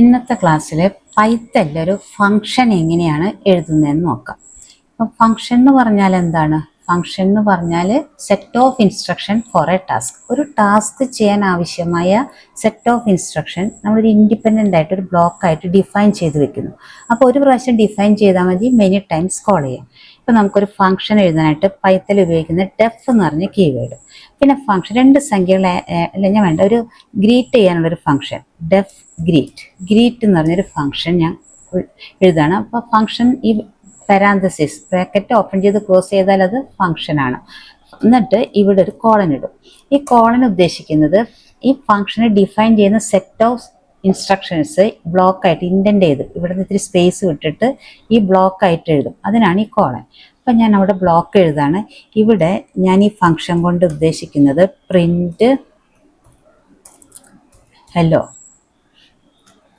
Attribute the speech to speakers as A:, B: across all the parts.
A: ഇന്നത്തെ ക്ലാസ്സിൽ പൈത്തല്ലൊരു ഫങ്ഷൻ എങ്ങനെയാണ് എഴുതുന്നതെന്ന് നോക്കാം. അപ്പം ഫംഗ്ഷൻ എന്ന് പറഞ്ഞാൽ എന്താണ്? ഫംഗ്ഷൻ എന്ന് പറഞ്ഞാൽ set of instruction for a task ഒരു ടാസ്ക് ചെയ്യാൻ ആവശ്യമായ സെറ്റ് ഓഫ് ഇൻസ്ട്രക്ഷൻ നമ്മളൊരു ഇൻഡിപെൻഡന്റ് ആയിട്ട് ഒരു ബ്ലോക്ക് ആയിട്ട് ഡിഫൈൻ ചെയ്ത് വെക്കുന്നു. അപ്പോൾ ഒരു പ്രാവശ്യം ഡിഫൈൻ ചെയ്താൽ മതി മെനി ടൈംസ് കോൾ ചെയ്യാം. ഇപ്പം നമുക്കൊരു ഫംഗ്ഷൻ എഴുതാനായിട്ട് പൈത്തൽ ഉപയോഗിക്കുന്ന ഡെഫ് എന്ന് പറഞ്ഞ കീവേഡ് പിന്നെ ഫംഗ്ഷൻ രണ്ട് സംഖ്യകൾ ഞാൻ വേണ്ട ഒരു ഗ്രീറ്റ് ചെയ്യാനുള്ള ഒരു ഫംഗ്ഷൻ ഡെഫ് ഗ്രീറ്റ് ഗ്രീറ്റ് എന്ന് പറഞ്ഞൊരു ഫംഗ്ഷൻ ഞാൻ എഴുതാണ് അപ്പോൾ ഫംഗ്ഷൻ ഈ പാരാന്തസിസ് ബ്രാക്കറ്റ് ഓപ്പൺ ചെയ്ത് ക്ലോസ് ചെയ്താൽ അത് ഫംഗ്ഷനാണ് എന്നിട്ട് ഇവിടെ ഒരു കോളൻ ഇടും. ഈ കോളൻ ഉദ്ദേശിക്കുന്നത് ഈ ഫംഗ്ഷനെ ഡിഫൈൻ ചെയ്യുന്ന സെറ്റ് ഓഫ് ഇൻസ്ട്രക്ഷൻസ് ബ്ലോക്കായിട്ട് ഇൻഡന്റ് ചെയ്ത് ഇവിടെ നിന്ന് ഇത്തിരി സ്പേസ് വിട്ടിട്ട് ഈ ബ്ലോക്കായിട്ട് എഴുതും. അതിനാണ് ഈ കോളൻ അപ്പം ഞാൻ അവിടെ ബ്ലോക്ക് എഴുതാണ്. ഇവിടെ ഞാൻ ഈ ഫംഗ്ഷൻ കൊണ്ട് ഉദ്ദേശിക്കുന്നത് പ്രിന്റ് ഹലോ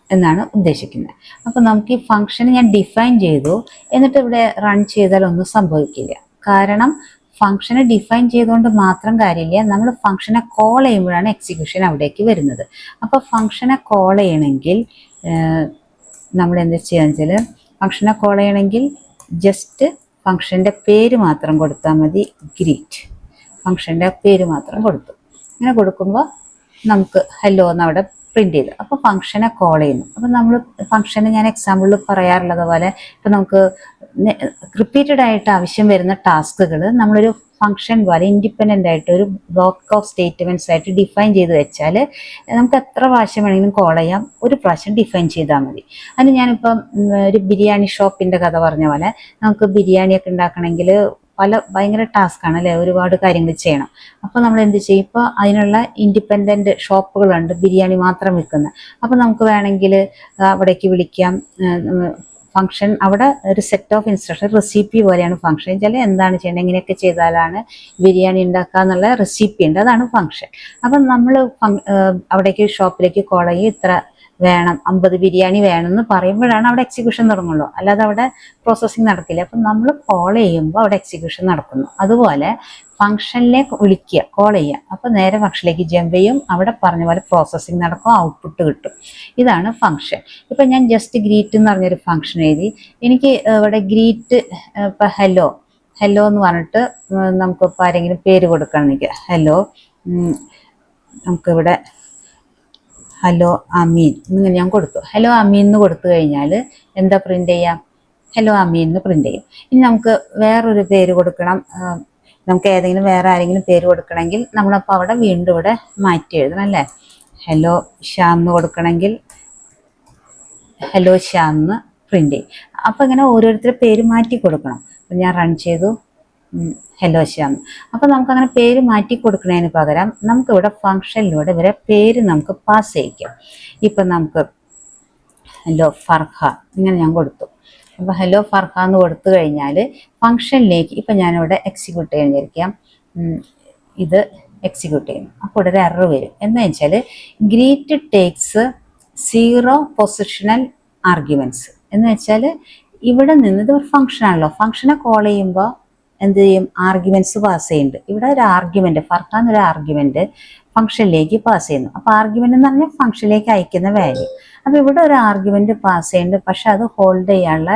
A: എന്നാണ് ഉദ്ദേശിക്കുന്നത്. അപ്പോൾ നമുക്ക് ഈ ഫംഗ്ഷൻ ഞാൻ ഡിഫൈൻ ചെയ്തു. എന്നിട്ട് ഇവിടെ റൺ ചെയ്താൽ ഒന്നും സംഭവിക്കില്ല. കാരണം ഫംഗ്ഷനെ ഡിഫൈൻ ചെയ്തുകൊണ്ട് മാത്രം കാര്യമില്ല. നമ്മൾ ഫംഗ്ഷനെ കോൾ ചെയ്യുമ്പോഴാണ് എക്സിക്യൂഷൻ അവിടേക്ക് വരുന്നത്. അപ്പോൾ ഫംഗ്ഷനെ കോൾ ചെയ്യണമെങ്കിൽ നമ്മൾ എന്താ ചെയ്യാന്ന് വെച്ചാൽ ഫംഗ്ഷനെ കോൾ ചെയ്യണമെങ്കിൽ ജസ്റ്റ് ഫംഗ്ഷന്റെ പേര് മാത്രം കൊടുത്താൽ മതി ഗ്രീറ്റ് ഫംഗ്ഷന്റെ പേര് മാത്രം കൊടുത്തു. ഇങ്ങനെ കൊടുക്കുമ്പോൾ നമുക്ക് ഹലോ എന്ന് അവിടെ പ്രിന്റ് ചെയ്തു. അപ്പോൾ ഫംഗ്ഷനെ കോൾ ചെയ്യുന്നു. അപ്പോൾ നമ്മൾ ഫംഗ്ഷന് ഞാൻ എക്സാമ്പിളിൽ പറയാറുള്ളത് പോലെ ഇപ്പം നമുക്ക് റിപ്പീറ്റഡ് ആയിട്ട് ആവശ്യം വരുന്ന ടാസ്കുകൾ നമ്മളൊരു ഫംഗ്ഷൻ പോലെ ഇൻഡിപെൻഡന്റ് ആയിട്ട് ഒരു ബ്ലോക്ക് ഓഫ് സ്റ്റേറ്റ്മെന്റ്സ് ആയിട്ട് ഡിഫൈൻ ചെയ്ത് വെച്ചാൽ നമുക്ക് എത്ര പ്രാവശ്യം വേണമെങ്കിലും കോൾ ചെയ്യാം. ഒരു പ്രാവശ്യം ഡിഫൈൻ ചെയ്താൽ മതി. അതിന് ഞാനിപ്പം ഒരു ബിരിയാണി ഷോപ്പിന്റെ കഥ പറഞ്ഞ പോലെ നമുക്ക് ബിരിയാണിയൊക്കെ ഉണ്ടാക്കണമെങ്കിൽ പല ഭയങ്കര ടാസ്ക് ആണ് അല്ലേ? ഒരുപാട് കാര്യങ്ങൾ ചെയ്യണം. അപ്പോൾ നമ്മൾ എന്ത് ചെയ്യും? ഇപ്പോൾ അതിനുള്ള ഇൻഡിപെൻഡന്റ് ഷോപ്പുകളുണ്ട് ബിരിയാണി മാത്രം വിൽക്കുന്ന. അപ്പോൾ നമുക്ക് വേണമെങ്കിൽ അവിടേക്ക് വിളിക്കാം. ഫംഗ്ഷൻ അവിടെ ഒരു സെറ്റ് ഓഫ് ഇൻസ്ട്രക്ഷൻ റെസിപ്പി പോലെയാണ് ഫംഗ്ഷൻ വെച്ചാൽ എന്താണ് ചെയ്യേണ്ടത്? എങ്ങനെയൊക്കെ ചെയ്താലാണ് ബിരിയാണി ഉണ്ടാക്കുക എന്നുള്ള റെസിപ്പി ഉണ്ട്. അതാണ് ഫംഗ്ഷൻ അപ്പം നമ്മൾ അവിടേക്ക് ഷോപ്പിലേക്ക് കോൾ ചെയ്യും. ഇത്ര വേണം അമ്പത് ബിരിയാണി വേണം എന്ന് പറയുമ്പോഴാണ് അവിടെ എക്സിക്യൂഷൻ തുടങ്ങുള്ളൂ. അല്ലാതെ അവിടെ പ്രോസസ്സിങ് നടക്കില്ല. അപ്പം നമ്മൾ കോൾ ചെയ്യുമ്പോൾ അവിടെ എക്സിക്യൂഷൻ നടക്കുന്നു. അതുപോലെ ഫംഗ്ഷനിലേക്ക് വിളിക്കുക കോൾ ചെയ്യുക. അപ്പോൾ നേരെ ഫംഗ്ഷനിലേക്ക് ജമ്പ് ചെയ്യും. അവിടെ പറഞ്ഞ പോലെ പ്രോസസ്സിങ് നടക്കും ഔട്ട്പുട്ട് കിട്ടും. ഇതാണ് ഫംഗ്ഷൻ ഇപ്പം ഞാൻ ജസ്റ്റ് ഗ്രീറ്റ് എന്ന് പറഞ്ഞൊരു ഫംഗ്ഷൻ എഴുതി. എനിക്ക് ഇവിടെ ഗ്രീറ്റ് ഇപ്പം ഹലോ ഹലോ എന്ന് പറഞ്ഞിട്ട് നമുക്കിപ്പോൾ ആരെങ്കിലും പേര് കൊടുക്കണമെങ്കിൽ ഹലോ നമുക്കിവിടെ ഹലോ അമീൻ എന്നിങ്ങനെ ഞാൻ കൊടുത്തു. ഹലോ അമീൻ എന്ന് കൊടുത്തു കഴിഞ്ഞാൽ എന്താ പ്രിന്റ് ചെയ്യാം? ഹലോ അമീൻ എന്ന് പ്രിന്റ് ചെയ്യും. ഇനി നമുക്ക് വേറൊരു പേര് കൊടുക്കണം. നമുക്ക് ഏതെങ്കിലും വേറെ ആരെങ്കിലും പേര് കൊടുക്കണമെങ്കിൽ നമ്മളപ്പോൾ അവിടെ വീണ്ടും ഇവിടെ മാറ്റി എഴുതണം അല്ലേ? ഹലോ ഷ്യാം എന്ന് കൊടുക്കണമെങ്കിൽ ഹലോ ഷ്യാം പ്രിന്റ് ചെയ്യും. അപ്പോൾ ഇങ്ങനെ ഓരോരുത്തരുടെ പേര് മാറ്റി കൊടുക്കണം. അപ്പം ഞാൻ റൺ ചെയ്തു. ഹലോ ശ്യാം. അപ്പോൾ നമുക്കങ്ങനെ പേര് മാറ്റി കൊടുക്കുന്നതിന് പകരം നമുക്കിവിടെ ഫംഗ്ഷനിലൂടെ ഇവരെ പേര് നമുക്ക് പാസ് ചെയ്യിക്കാം. ഇപ്പം നമുക്ക് ഹലോ ഫർഹ ഇങ്ങനെ ഞാൻ കൊടുത്തു. അപ്പോൾ ഹലോ ഫർഹ എന്ന് കൊടുത്തു കഴിഞ്ഞാൽ ഫംഗ്ഷനിലേക്ക് ഇപ്പം ഞാനിവിടെ എക്സിക്യൂട്ട് ചെയ്യാൻ ഇത് എക്സിക്യൂട്ട് ചെയ്യും അപ്പോൾ ഇവിടെ ഒരു എറർ വരും. എന്ന് വെച്ചാൽ greet takes zero positional arguments എന്ന് വെച്ചാൽ ഇവിടെ നിന്ന് ഇത് ഒരു ഫംഗ്ഷനാണല്ലോ ഫംഗ്ഷനെ കോൾ ചെയ്യുമ്പോൾ എന്ത് ചെയ്യും? ആർഗ്യുമെന്റ്സ് പാസ് ചെയ്യുന്നുണ്ട്. ഇവിടെ ഒരു ആർഗ്യുമെന്റ് ഫർക്കാൻ ഒരു ആർഗ്യുമെന്റ് ഫംഗ്ഷനിലേക്ക് പാസ് ചെയ്യുന്നു. അപ്പോൾ ആർഗ്യുമെന്റ് എന്ന് പറഞ്ഞാൽ ഫംഗ്ഷനിലേക്ക് അയക്കുന്ന വാല്യൂ അപ്പോൾ ഇവിടെ ഒരു ആർഗ്യുമെന്റ് പാസ് ചെയ്യുന്നുണ്ട്. പക്ഷെ അത് ഹോൾഡ് ചെയ്യാനുള്ള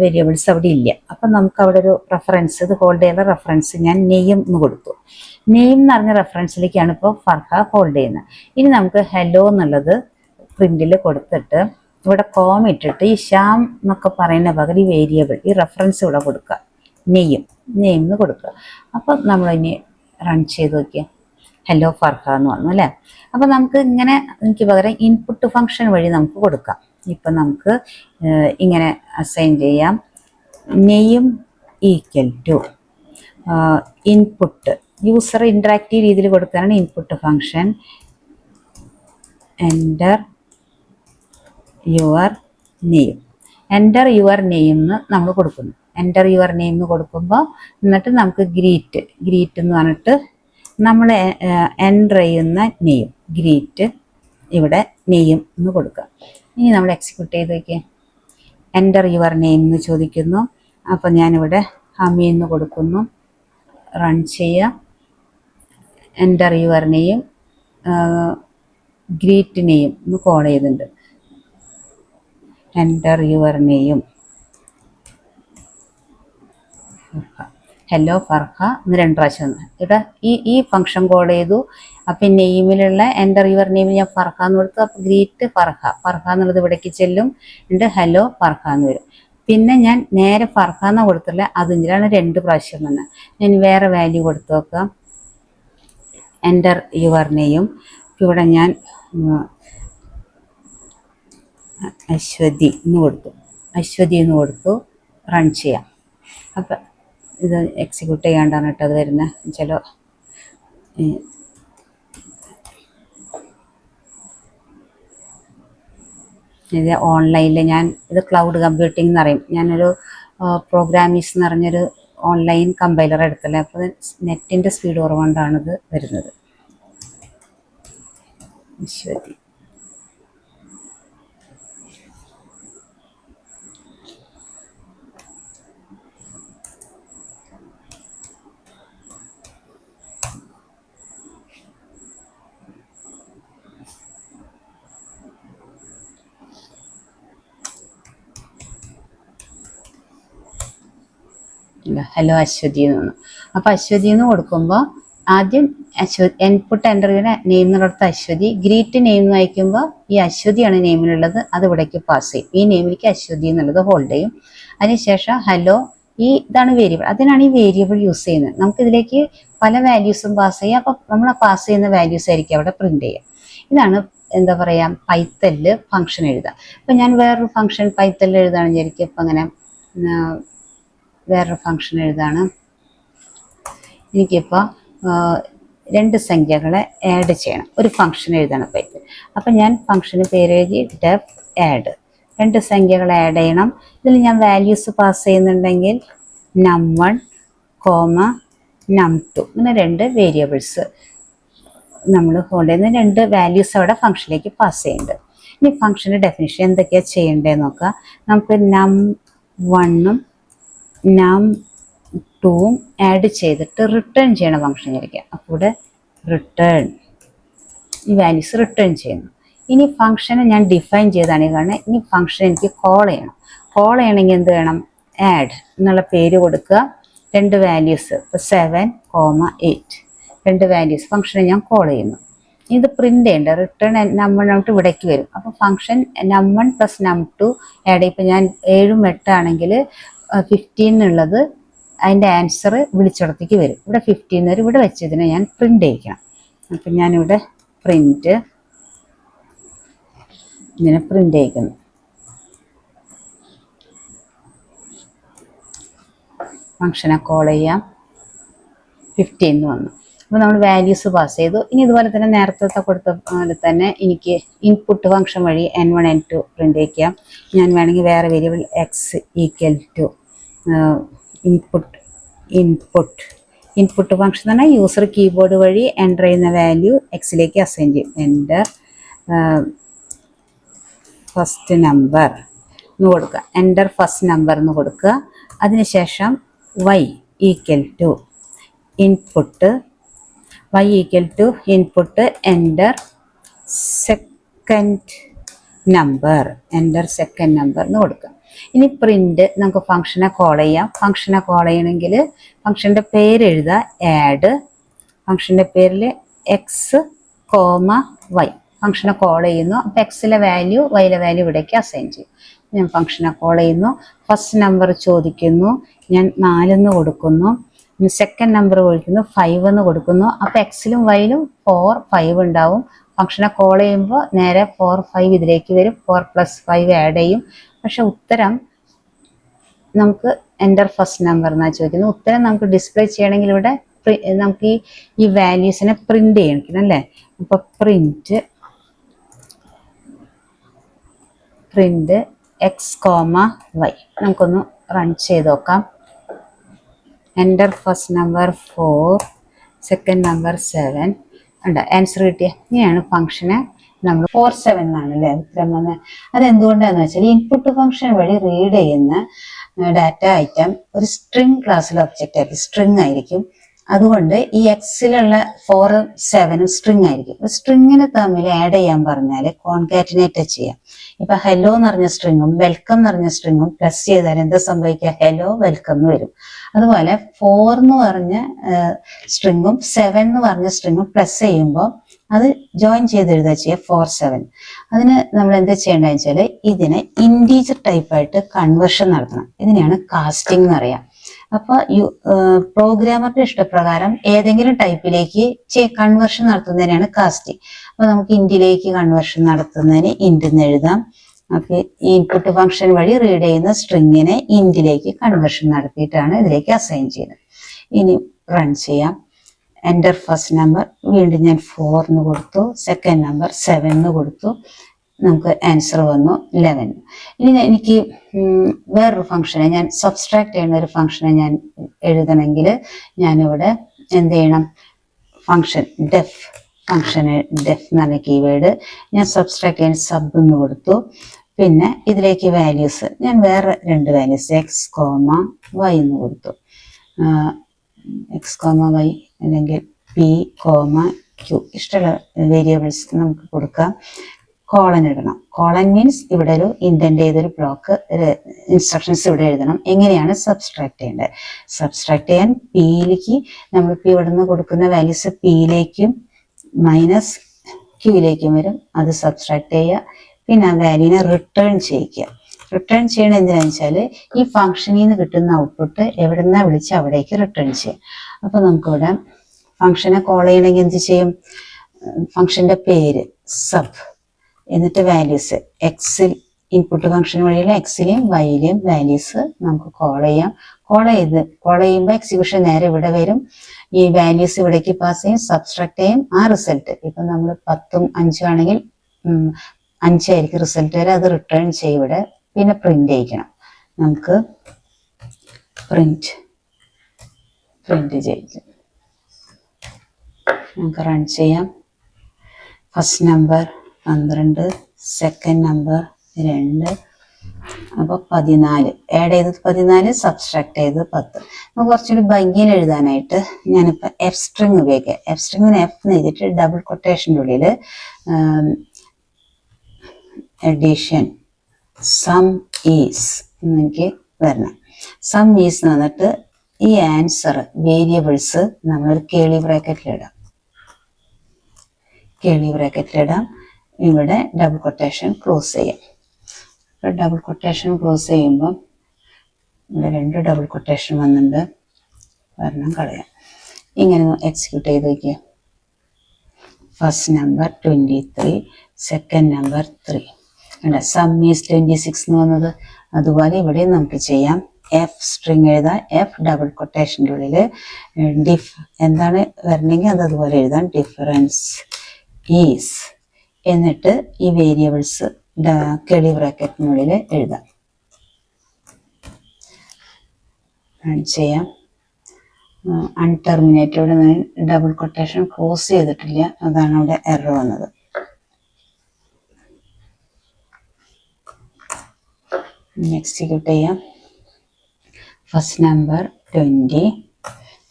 A: വേരിയബിൾസ് അവിടെ ഇല്ല. അപ്പം നമുക്ക് അവിടെ ഒരു റെഫറൻസ് ഇത് ഹോൾഡ് ചെയ്യാനുള്ള റെഫറൻസ് ഞാൻ നെയ്യം എന്ന് കൊടുത്തു. നെയ്യം എന്ന് പറഞ്ഞ റെഫറൻസിലേക്കാണ് ഇപ്പോൾ ഫർഹ ഹോൾഡ് ചെയ്യുന്നത്. ഇനി നമുക്ക് ഹലോ എന്നുള്ളത് പ്രിന്റിൽ കൊടുത്തിട്ട് ഇവിടെ കോം ഇട്ടിട്ട് ഈ ശ്യാം എന്നൊക്കെ പറയുന്ന പകരം ഈ വേരിയബിൾ ഈ റെഫറൻസ് ഇവിടെ കൊടുക്കുക. നെയ്യും നെയ്യും കൊടുക്കുക. അപ്പം നമ്മളിനി റൺ ചെയ്ത് നോക്കിയാൽ ഹലോ ഫർഹ എന്ന് പറഞ്ഞു അല്ലേ? അപ്പം നമുക്ക് ഇങ്ങനെ എനിക്ക് പകരം ഇൻപുട്ട് ഫംഗ്ഷൻ വഴി നമുക്ക് കൊടുക്കാം. ഇപ്പം നമുക്ക് ഇങ്ങനെ അസൈൻ ചെയ്യാം. Name equal to input user interactive രീതിയിൽ കൊടുക്കാനാണ് input function enter your name. Enter your name എന്ന് നമ്മൾ കൊടുക്കുന്നു. എന്റർ യുവർ നെയിം കൊടുക്കുമ്പോൾ എന്നിട്ട് നമുക്ക് ഗ്രീറ്റ് ഗ്രീറ്റ് എന്ന് പറഞ്ഞിട്ട് നമ്മൾ എന്റർ ചെയ്യുന്ന നെയിം ഗ്രീറ്റ് ഇവിടെ നെയ്യും എന്ന് കൊടുക്കുക. ഇനി നമ്മൾ എക്സിക്യൂട്ട് ചെയ്ത് വയ്ക്കുക എന്റർ യുവർ നെയിം എന്ന് ചോദിക്കുന്നു. അപ്പോൾ ഞാനിവിടെ ഹമി എന്ന് കൊടുക്കുന്നു. റൺ ചെയ്യുക. Enter your name greet name എന്ന് കോൾ ചെയ്തിട്ടുണ്ട്. Enter your name hello Farha എന്ന് രണ്ട് പ്രാവശ്യം വന്നു. ഇവിടെ ഈ ഈ ഫംഗ്ഷൻ കോഡ് ചെയ്തു. അപ്പം നെയിമിലുള്ള എന്റെ യുവർ നെയിം ഞാൻ ഫർഹ എന്ന് കൊടുത്തു. അപ്പം ഗ്രീറ്റ് ഫർഹ ഫർഹ എന്നുള്ളത് ഇവിടേക്ക് ചെല്ലും. ഉണ്ട് ഹലോ ഫർഹ എന്ന് വരും. പിന്നെ ഞാൻ നേരെ ഫർഹ എന്ന് കൊടുത്തില്ല. അതിലാണ് രണ്ട് പ്രാവശ്യം വന്നത് ഞാൻ വേറെ വാല്യൂ കൊടുത്തു നോക്കാം. എന്റർ യുവർ നെയ്യും ഇവിടെ ഞാൻ അശ്വതി എന്ന് കൊടുത്തു. അശ്വതി എന്ന് കൊടുത്തു. റൺ ചെയ്യാം. അപ്പം ഇത് എക്സിക്യൂട്ട് ചെയ്യാണ്ടാണ് കേട്ടോ അത് വരുന്നത് ചില ഇത് ഓൺലൈനിൽ ഞാൻ ഇത് ക്ലൗഡ് കമ്പ്യൂട്ടിംഗ് എന്ന് പറയും. ഞാനൊരു പ്രോഗ്രാമീസ് എന്ന് പറഞ്ഞൊരു ഓൺലൈൻ കമ്പൈലർ എടുത്തല്ലേ. അപ്പോൾ നെറ്റിന്റെ സ്പീഡ് കുറവുകൊണ്ടാണ് ഇത് വരുന്നത്. അശ്വതി ഇല്ല ഹലോ അശ്വതി എന്ന് പറഞ്ഞു അപ്പോൾ അശ്വതി എന്ന് കൊടുക്കുമ്പോൾ ആദ്യം അശ്വ ഇൻപുട്ട് എന്റർ ചെയ്യുന്ന നെയിമിനടുത്ത് അശ്വതി ഗ്രീറ്റ് നെയിം എന്ന് അയക്കുമ്പോൾ ഈ അശ്വതിയാണ് നെയിമിലുള്ളത് അത് ഇവിടേക്ക് പാസ് ചെയ്യും. ഈ നെയിമിലേക്ക് അശ്വതി എന്നുള്ളത് ഹോൾഡ് ചെയ്യും. അതിനുശേഷം ഹലോ ഈ ഇതാണ് വേരിയബിൾ അതിനാണ് ഈ വേരിയബിൾ യൂസ് ചെയ്യുന്നത്. നമുക്കിതിലേക്ക് പല വാല്യൂസും പാസ് ചെയ്യാം. അപ്പോൾ നമ്മൾ പാസ് ചെയ്യുന്ന വാല്യൂസ് ആയിരിക്കും അവിടെ പ്രിന്റ് ചെയ്യുക. ഇതാണ് എന്താ പറയുക പൈത്തലിൽ ഫംഗ്ഷൻ എഴുതുക. ഇപ്പം ഞാൻ വേറൊരു ഫംഗ്ഷൻ പൈത്തലിൽ എഴുതാണെന്ന് വിചാരിക്കും. ഇപ്പം അങ്ങനെ വേറൊരു ഫംഗ്ഷൻ എഴുതാണ്. എനിക്കിപ്പോൾ രണ്ട് സംഖ്യകളെ ആഡ് ചെയ്യണം. ഒരു ഫംഗ്ഷൻ എഴുതണം അപ്പോൾ അപ്പം ഞാൻ ഫംഗ്ഷന് പേര് എഴുതി ഡെഫ് ആഡ് രണ്ട് സംഖ്യകൾ ആഡ് ചെയ്യണം. ഇതിൽ ഞാൻ വാല്യൂസ് പാസ് ചെയ്യുന്നുണ്ടെങ്കിൽ നം വൺ കോമ നം ടു ഇങ്ങനെ രണ്ട് വേരിയബിൾസ് നമ്മൾ ഹോൾഡ് ചെയ്യുന്ന. രണ്ട് വാല്യൂസ് അവിടെ ഫംഗ്ഷനിലേക്ക് പാസ് ചെയ്യുന്നുണ്ട്. ഇനി ഫംഗ്ഷന്റെ ഡെഫിനിഷൻ എന്തൊക്കെയാണ് ചെയ്യേണ്ടതെന്ന് നോക്കുക നമുക്ക് നം വണ്ണും നം ടൂവും ആഡ് ചെയ്തിട്ട് റിട്ടേൺ ചെയ്യണ ഫംഗ്ഷൻ ആയിരിക്കാം. അപ്പോൾ ഇവിടെ റിട്ടേൺ ഈ വാല്യൂസ് റിട്ടേൺ ചെയ്യുന്നു. ഇനി ഫംഗ്ഷനെ ഞാൻ ഡിഫൈൻ ചെയ്താണ് കാരണം ഇനി ഫംഗ്ഷൻ എനിക്ക് കോൾ ചെയ്യണം. കോൾ ചെയ്യണമെങ്കിൽ എന്ത് വേണം? ആഡ് എന്നുള്ള പേര് കൊടുക്കുക. രണ്ട് വാല്യൂസ് ഇപ്പോൾ സെവൻ കോമ എയ്റ്റ് രണ്ട് വാല്യൂസ് ഫംഗ്ഷനെ ഞാൻ കോൾ ചെയ്യുന്നു. ഇത് പ്രിന്റ് ചെയ്യേണ്ട. റിട്ടേൺ നമ്പർ ഔട്ട് ഇവിടേക്ക് വരും. അപ്പോൾ function num one plus num two add ഇപ്പം ഞാൻ ഏഴും എട്ടാണെങ്കിൽ ഫിഫ്റ്റീൻ എന്നുള്ളത് അതിന്റെ ആൻസർ വിളിച്ചിടത്തേക്ക് വരും. ഇവിടെ ഫിഫ്റ്റീൻ വരും. ഇവിടെ വെച്ചതിനെ ഞാൻ പ്രിന്റ് ചെയ്യിക്കണം. അപ്പം ഞാനിവിടെ പ്രിന്റ് ഇങ്ങനെ പ്രിന്റ് ചെയ്യിക്കുന്നു. ഫങ്ഷനെ കോൾ ചെയ്യാം. ഫിഫ്റ്റീൻ വന്നു. അപ്പോൾ നമ്മൾ വാല്യൂസ് പാസ് ചെയ്തു. ഇനി ഇതുപോലെ തന്നെ നേരത്തെ കൊടുത്ത പോലെ തന്നെ എനിക്ക് ഇൻപുട്ട് ഫംഗ്ഷൻ വഴി N one N two print ചെയ്യിക്കാം ഞാൻ വേണമെങ്കിൽ വേറെ variable X equal to input input input function എന്ന് പറഞ്ഞാൽ യൂസർ കീബോർഡ് വഴി എന്റർ ചെയ്യുന്ന വാല്യൂ എക്സിലേക്ക് അസൈൻ ചെയ്യും. എന്റർ ഫസ്റ്റ് നമ്പർ എന്ന് കൊടുക്കുക. എന്റർ ഫസ്റ്റ് നമ്പർ എന്ന് കൊടുക്കുക. അതിനുശേഷം Y equal to input Y equal to input enter second number enter second number എന്ന് കൊടുക്കുക. ഇനി പ്രിന്റ് നമുക്ക് ഫംഗ്ഷനെ കോൾ ചെയ്യാം. ഫംഗ്ഷനെ കോൾ ചെയ്യണമെങ്കിൽ ഫംഗ്ഷന്റെ പേര് എഴുതുക. ആഡ് ഫംഗ്ഷന്റെ പേരിൽ എക്സ് കോമ വൈ ഫംഗ്ഷനെ കോൾ ചെയ്യുന്നു. അപ്പം എക്സിലെ വാല്യൂ വൈയിലെ വാല്യൂ ഇവിടേക്ക് അസൈൻ ചെയ്യും. ഞാൻ ഫംഗ്ഷനെ കോൾ ചെയ്യുന്നു. ഫസ്റ്റ് നമ്പർ ചോദിക്കുന്നു. ഞാൻ നാലെന്ന് കൊടുക്കുന്നു. സെക്കൻഡ് നമ്പർ കൊടുക്കുന്നു ഫൈവ് എന്ന് കൊടുക്കുന്നു. അപ്പോൾ എക്സിലും വൈയിലും ഫോർ ഫൈവ് ഉണ്ടാവും. ഫംഗ്ഷനെ കോൾ ചെയ്യുമ്പോൾ നേരെ ഫോർ ഫൈവ് ഇതിലേക്ക് വരും. ഫോർ പ്ലസ് ഫൈവ് ആഡ് ചെയ്യും. പക്ഷെ ഉത്തരം നമുക്ക് എന്റർ ഫസ്റ്റ് നമ്പർ എന്നാണ് ചോദിക്കുന്നത്. ഉത്തരം നമുക്ക് ഡിസ്പ്ലേ ചെയ്യണമെങ്കിൽ ഇവിടെ നമുക്ക് ഈ ഈ വാല്യൂസിനെ പ്രിന്റ് ചെയ്യണം അല്ലേ? അപ്പോൾ print print X comma Y നമുക്കൊന്ന് റൺ ചെയ്ത് നോക്കാം. Enter first number four second number seven ഉണ്ട് ആൻസർ കിട്ടിയ ഇങ്ങനെയാണ് ഫംഗ്ഷന് നമ്മൾ ഫോർ സെവൻ എന്നാണ് അല്ലേ ഉത്തരം അതെന്തുകൊണ്ടാന്ന് വെച്ചാൽ ഇൻപുട്ട് ഫംഗ്ഷൻ വഴി റീഡ് ചെയ്യുന്ന ഡാറ്റ ഐറ്റം ഒരു സ്ട്രിംഗ് ക്ലാസ്സിലെ ഒബ്ജക്റ്റ് ആയിരിക്കും. സ്ട്രിംഗ് ആയിരിക്കും. അതുകൊണ്ട് ഈ എക്സിലുള്ള ഫോറും സെവനും സ്ട്രിംഗ് ആയിരിക്കും. സ്ട്രിങ്ങിന് തമ്മിൽ ആഡ് ചെയ്യാൻ പറഞ്ഞാൽ കോൺകാറ്റിനേറ്റ് ചെയ്യാം. ഇപ്പൊ ഹലോ എന്ന് പറഞ്ഞ സ്ട്രിങ്ങും വെൽക്കം എന്ന് പറഞ്ഞ സ്ട്രിങ്ങും പ്ലസ് ചെയ്താൽ എന്താ സംഭവിക്കുക? ഹലോ വെൽക്കം എന്ന് വരും. അതുപോലെ ഫോർ എന്ന് പറഞ്ഞ സ്ട്രിങ്ങും സെവൻ എന്ന് പറഞ്ഞ സ്ട്രിങ്ങും പ്ലസ് ചെയ്യുമ്പോൾ അത് ജോയിൻ ചെയ്ത് എഴുതുക ചെയ്യുക ഫോർ സെവൻ അതിന് നമ്മൾ എന്താ ചെയ്യേണ്ടതെന്ന് വെച്ചാൽ ഇതിനെ ഇന്റീജർ ടൈപ്പായിട്ട് കൺവേർഷൻ നടത്തണം. ഇതിനെയാണ് കാസ്റ്റിംഗ് എന്ന് പറയാം. അപ്പൊ യു പ്രോഗ്രാമറിന്റെ ഇഷ്ടപ്രകാരം ഏതെങ്കിലും ടൈപ്പിലേക്ക് കൺവേർഷൻ നടത്തുന്നതിനാണ് കാസ്റ്റിംഗ് അപ്പൊ നമുക്ക് ഇൻഡിലേക്ക് കൺവേർഷൻ നടത്തുന്നതിന് എന്ന് എഴുതാം. അപ്പൊ ഈ ഇൻപുട്ട് ഫംഗ്ഷൻ വഴി റീഡ് ചെയ്യുന്ന സ്ട്രിങ്ങിനെ ഇൻഡിലേക്ക് കൺവേർഷൻ നടത്തിയിട്ടാണ് ഇതിലേക്ക് അസൈൻ ചെയ്യുന്നത്. ഇനി റൺ ചെയ്യാം. എന്റർ ഫസ്റ്റ് നമ്പർ വീണ്ടും ഞാൻ ഫോറിന് കൊടുത്തു. സെക്കൻഡ് നമ്പർ സെവൻ എന്ന് കൊടുത്തു. നമുക്ക് ആൻസർ വന്നു ലെവൻ ഇനി എനിക്ക് വേറൊരു ഫംഗ്ഷനെ ഞാൻ സബ്സ്ട്രാക്ട് ചെയ്യുന്ന ഒരു ഫംഗ്ഷനെ ഞാൻ എഴുതണമെങ്കിൽ ഞാനിവിടെ എന്ത് ചെയ്യണം? ഫംഗ്ഷൻ ഡെഫ് ഫംഗ്ഷന് ഡെഫ് എന്ന് പറഞ്ഞ കീവേഡ് ഞാൻ സബ്സ്ട്രാക്ട് ചെയ്യാൻ സബ് എന്ന് കൊടുത്തു. പിന്നെ ഇതിലേക്ക് വാല്യൂസ് ഞാൻ വേറെ രണ്ട് വാല്യൂസ് എക്സ് കോമ വൈ എന്ന് കൊടുത്തു. എക്സ് കോമ വൈ അല്ലെങ്കിൽ പി കോമ ക്യൂ ഇഷ്ടമുള്ള വേരിയബിൾസ് നമുക്ക് കൊടുക്കാം. കോളൻ ഇടണം കോളൻ മീൻസ് ഇവിടെ ഒരു ഇൻഡന്റ് ചെയ്തൊരു ബ്ലോക്ക് ഇൻസ്ട്രക്ഷൻസ് ഇവിടെ എഴുതണം. എങ്ങനെയാണ് സബ്സ്ട്രാക്ട് ചെയ്യേണ്ടത്? സബ്സ്ട്രാക്ട് ചെയ്യാൻ പിയിലേക്ക് നമ്മളിപ്പോൾ ഇവിടെ നിന്ന് കൊടുക്കുന്ന വാല്യൂസ് പിയിലേക്കും മൈനസ് ക്യൂയിലേക്കും വരും. അത് സബ്സ്ട്രാക്ട് ചെയ്യുക. പിന്നെ ആ വാല്യൂനെ റിട്ടേൺ ചെയ്യിക്കുക. റിട്ടേൺ ചെയ്യണത് എന്തിനാന്ന് വെച്ചാൽ ഈ ഫംഗ്ഷനിൽ നിന്ന് കിട്ടുന്ന ഔട്ട്പുട്ട് എവിടെ നിന്നാ വിളിച്ച് അവിടേക്ക് റിട്ടേൺ ചെയ്യാം. അപ്പൊ നമുക്കിവിടെ ഫംഗ്ഷനെ കോൾ ചെയ്യണമെങ്കിൽ എന്ത് ചെയ്യും? ഫംഗ്ഷന്റെ പേര് സബ് എന്നിട്ട് വാല്യൂസ് എക്സിൽ ഇൻപുട്ട് ഫംഗ്ഷൻ വഴിയുള്ള എക്സിലെയും വൈയിലെയും വാല്യൂസ് നമുക്ക് കോൾ ചെയ്യാം. കോൾ ചെയ്ത് കോൾ ചെയ്യുമ്പോൾ എക്സിക്യൂഷൻ നേരെ ഇവിടെ വരും. ഈ വാല്യൂസ് ഇവിടേക്ക് പാസ് ചെയ്യും സബ്സ്ട്രാക്ട് ചെയ്യും ആ റിസൾട്ട് ഇപ്പൊ നമ്മൾ പത്തും അഞ്ചും ആണെങ്കിൽ അഞ്ചായിരിക്കും റിസൾട്ട് വരെ അത് റിട്ടേൺ ചെയ്യും ഇവിടെ. പിന്നെ പ്രിന്റ് ചെയ്യിക്കണം നമുക്ക് പ്രിന്റ് പ്രിന്റ് ചെയ്ത്. നമുക്ക് റൺ ചെയ്യാം. ഫസ്റ്റ് നമ്പർ പന്ത്രണ്ട് സെക്കൻഡ് നമ്പർ രണ്ട് അപ്പോൾ പതിനാല്. ആഡ് ചെയ്തത് പതിനാല് സബ്സ്ട്രാക്ട് ചെയ്തത് പത്ത്. നമുക്ക് കുറച്ചുകൂടി ഭംഗിയിൽ എഴുതാനായിട്ട് ഞാനിപ്പോൾ എഫ് സ്ട്രിങ് ഉപയോഗിക്കാം. എഫ് സ്ട്രിങ്ങിന് എഫ് എന്ന് എഴുതിയിട്ട് ഡബിൾ കൊട്ടേഷന്റെ ഉള്ളിൽ എഡീഷൻ സം ഈസ് എന്നെനിക്ക് വരണം. സം ഈസ് എന്ന് വന്നിട്ട് ഈ ആൻസർ വേരിയബിൾസ് നമ്മൾ കേളി ബ്രാക്കറ്റിലിടാം കേളി ബ്രാക്കറ്റിലിടാം ഇവിടെ ഡബിൾ കൊട്ടേഷൻ ക്ലോസ് ചെയ്യാം. ഡബിൾ കൊട്ടേഷൻ ക്ലോസ് ചെയ്യുമ്പോൾ ഇവിടെ രണ്ട് ഡബിൾ കൊട്ടേഷൻ വന്നിട്ടുണ്ട് വരണം കളയാം. ഇങ്ങനെ എക്സിക്യൂട്ട് ചെയ്ത് വയ്ക്കുക first number twenty three second number three കണ്ട സം ഈസ് ട്വന്റി സിക്സ് എന്ന് വന്നത്. അതുപോലെ ഇവിടെ നമുക്ക് ചെയ്യാം. എഫ് സ്ട്രിങ് എഴുതാം. എഫ് ഡബിൾ കൊട്ടേഷന്റെ ഉള്ളിൽ ഡിഫ് എന്താണ് വരണമെങ്കിൽ അത് അതുപോലെ എഴുതാം. ഡിഫറൻസ് ഈസ് എന്നിട്ട് ഈ വേരിയബിൾസ് കെളി ബ്രാക്കറ്റിനുള്ളിൽ എഴുതാം. ചെയ്യാം. അൺടെർമിനേറ്റ് ഇവിടെ ഡബിൾ കൊട്ടേഷൻ ക്ലോസ് ചെയ്തിട്ടില്ല. അതാണ് അവിടെ എറർ വന്നത്. എക്സിക്യൂട്ട് ചെയ്യാം. First number twenty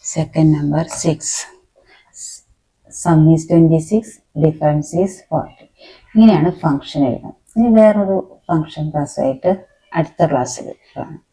A: second number six sum is twenty six difference is forty ഇങ്ങനെയാണ് ഫംഗ്ഷൻ എഴുതുന്നത്. ഇനി വേറൊരു ഫംഗ്ഷൻ ക്ലാസ്സായിട്ട് അടുത്ത ക്ലാസ്സിൽ കാണാം